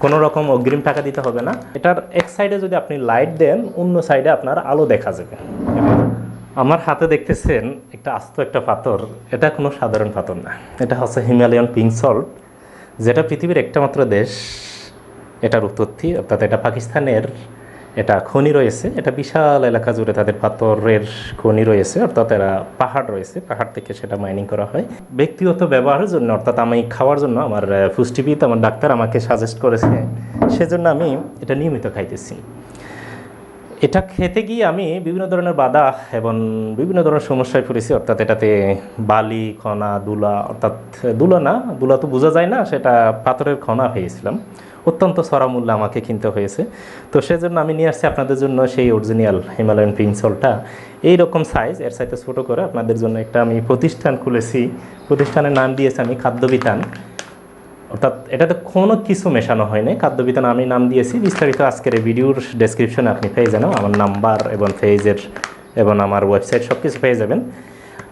কোনো রকম অগ্রিম টাকা দিতে হবে না। এটার এক সাইডে যদি আপনি লাইট দেন, অন্য সাইডে আপনার আলো দেখা যাবে। আমার হাতে দেখতেছেন একটা আস্ত একটা পাথর। এটা কোনো সাধারণ পাথর না। এটা হচ্ছে হিমালয়ান পিঙ্ক সল্ট যেটা পৃথিবীর একটা মাত্র দেশ। এটার উৎপত্তি অর্থাৎ এটা পাকিস্তানের এটা খনি রয়েছে, এটা বিশাল এলাকা জুড়ে তাদের পাথরের খনি রয়েছে, অর্থাৎ এরা পাহাড় রয়েছে, পাহাড় থেকে সেটা মাইনিং করা হয়। ব্যক্তিগত ব্যবহারের জন্য, অর্থাৎ আমি খাওয়ার জন্য আমার পুষ্টিবিদ, আমার ডাক্তার আমাকে সাজেস্ট করেছে, সেজন্য আমি এটা নিয়মিত খাইতেছি। এটা খেতে গিয়ে আমি বিভিন্ন ধরনের বাধা এবং বিভিন্ন ধরনের সমস্যায় পড়েছি। অর্থাৎ এটাতে বালি, খনা, দুলা, অর্থাৎ দুলা না, দুলা তো বোঝা যায় না, সেটা পাথরের খনা পেয়েছিলাম অত্যন্ত সরা মূল্যে আমাকে কিনতে হয়েছে। তো সেজন্য আমি নিয়ে আসছি আপনাদের জন্য সেই অরিজিনাল হিমালয়ান প্রিন্সলটা এইরকম সাইজ এর সাথে ছোটো করে আপনাদের জন্য একটা আমি প্রতিষ্ঠান খুলেছি। প্রতিষ্ঠানের নাম দিয়েছি আমি খাদ্যবিতান। অর্থাৎ এটাতে কোনো কিছু মেশানো হয়নি। খাদ্যবিতান আমি নাম দিয়েছি। বিস্তারিত আজকের এই ভিডিওর ডেসক্রিপশনে আপনি পেয়ে যাবেন। আমার নাম্বার এবং ফেজের এবং আমার ওয়েবসাইট সব কিছু পেয়ে যাবেন।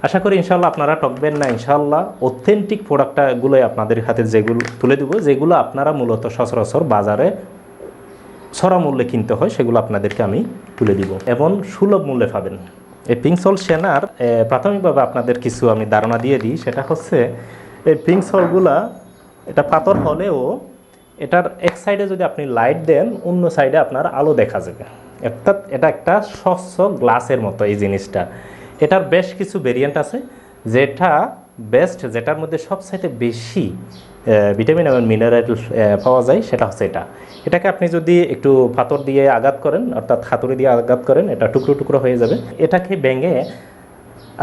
আশা করি ইনশাল্লাহ আপনারা টকবেন না। ইনশাল্লাহ অথেন্টিক প্রোডাক্টগুলোই আপনাদের হাতে যেগুলো তুলে দেবো, যেগুলো আপনারা মূলত সচরাচর বাজারে সরা মূল্যে কিনতে হয়, সেগুলো আপনাদেরকে আমি তুলে দিব এবং সুলভ মূল্যে পাবেন। এই পিঙ্কসল সেনার প্রাথমিকভাবে আপনাদের কিছু আমি ধারণা দিয়ে দিই। সেটা হচ্ছে, এই পিঙ্কসলগুলা এটা পাথর হলেও এটার এক সাইডে যদি আপনি লাইট দেন, অন্য সাইডে আপনার আলো দেখা যাবে। অর্থাৎ এটা একটা স্বচ্ছ গ্লাসের মতো এই জিনিসটা। এটার বেশ কিছু ভেরিয়েন্ট আছে, যেটা বেস্ট যেটার মধ্যে সবচাইতে বেশি ভিটামিন এবং মিনারেল পাওয়া যায়, সেটা হচ্ছে এটা। এটাকে আপনি যদি একটু পাথর দিয়ে আঘাত করেন, অর্থাৎ হাতুড়ি দিয়ে আঘাত করেন, এটা টুকরো টুকরো হয়ে যাবে। এটাকে ভেঙে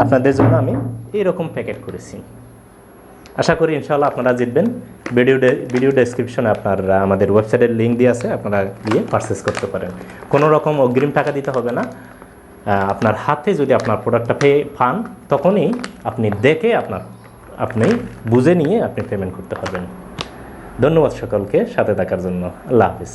আপনাদের জন্য আমি এইরকম প্যাকেট করেছি। আশা করি ইনশাল্লাহ আপনারা জিতবেন। ভিডিও ভিডিও ডেসক্রিপশনে আপনার আমাদের ওয়েবসাইটের লিঙ্ক দিয়ে আছে, আপনারা গিয়ে পারচেস করতে পারেন। কোনো রকম অগ্রিম টাকা দিতে হবে না। আপনার হাতে যদি আপনার প্রোডাক্টটা পেয়ে পান, তখনই আপনি দেখে আপনার, আপনি বুঝে নিয়ে আপনি পেমেন্ট করতে পারবেন। ধন্যবাদ সকলকে, সাথে থাকার জন্য। আল্লাহ হাফিজ।